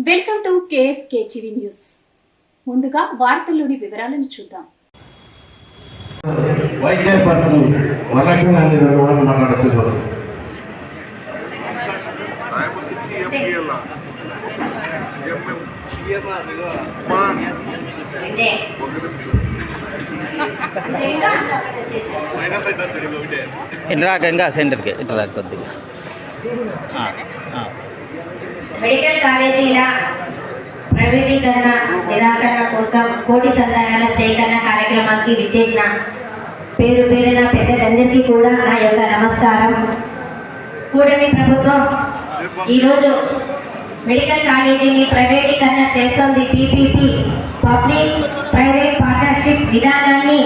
Welcome to KSK TV news. ముందుగా వార్తల్లోని వివరాలను చూద్దాం. చైర్పర్సన్ వరలక్ష్మి గారు మాట్లాడుతున్నారు సెంటర్కి ఇట్రా కొద్దిగా. ఆ, ఆ. మెడికల్ కాలేజీల ప్రైవేటీకరణ నిరాకరణ కోసం కోటి సంతానాల సేకరణ కార్యక్రమానికి విచ్చేసిన పేరు పేరున పెద్దలందరికీ కూడా నా యొక్క నమస్కారం. కూడమి ప్రభుత్వం ఈరోజు మెడికల్ కాలేజీని ప్రైవేటీకరణ చేస్తుంది. పీపీపీ పబ్లిక్ ప్రైవేట్ పార్ట్నర్షిప్ విధానాన్ని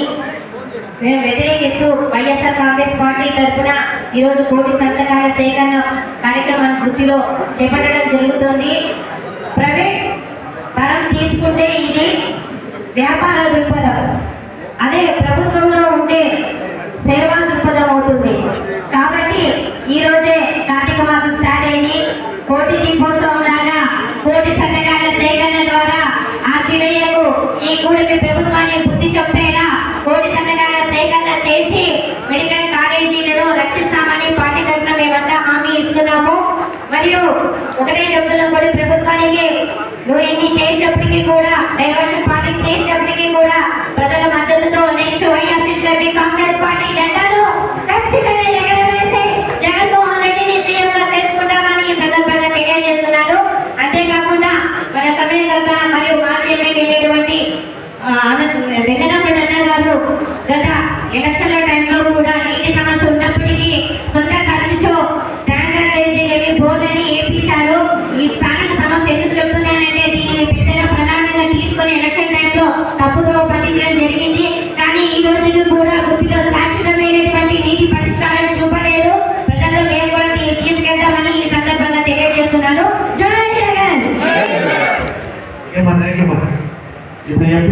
మేము వ్యతిరేకిస్తూ వైఎస్ఆర్ కాంగ్రెస్ పార్టీ తరఫున ఈరోజు కోటి సంతకాల సేకరణ వృత్తిలో చేపట్టడం జరుగుతుంది. ప్రైవేట్ పరం తీసుకుంటే ఇది వ్యాపార దృక్పథం. అదే ప్రభుత్వంలో ఉంటే సేవా దృక్పథం అవుతుంది. కాబట్టి ఈరోజే కార్తీక మాసం స్టార్ట్ అయింది. కోటి దీపోత్సవం లాగా కోటి సంతకాల సేకరణ ద్వారా ఆ శివయ్యకు ఈ కూడిమి ప్రభుత్వాన్ని బుద్ధి చెప్పే కోటి సంతకాల సేకరణ చేసి మెడికల్ కాలేజీలను రక్షిస్తామని పార్టీ తరఫున మేమంతా హామీ ఇస్తున్నాము మరియు ఒకటే చెప్తున్నాం కూడా ప్రభుత్వానికి నువ్వు ఇన్ని చేసినప్పటికీ కూడా డైవర్షన్ పార్టీ చేసినప్పటికీ కూడా ప్రజల మద్దతుతో నెక్స్ట్ వైఎస్ఆర్సీపీ కాంగ్రెస్ పార్టీ జెండాను ఖచ్చితంగా ఎగరవేసి జగన్మోహన్ రెడ్డిని సీఎంగా చేసుకుంటామని ఈ సందర్భంగా తెలియజేస్తున్నారు. అంతేకాకుండా మన సమయం గత మరియు మాజీ ఎమ్మెల్యే అయినటువంటి వెంకటరమణ గారు గత ఎలక్షన్లో இந்த எம்பி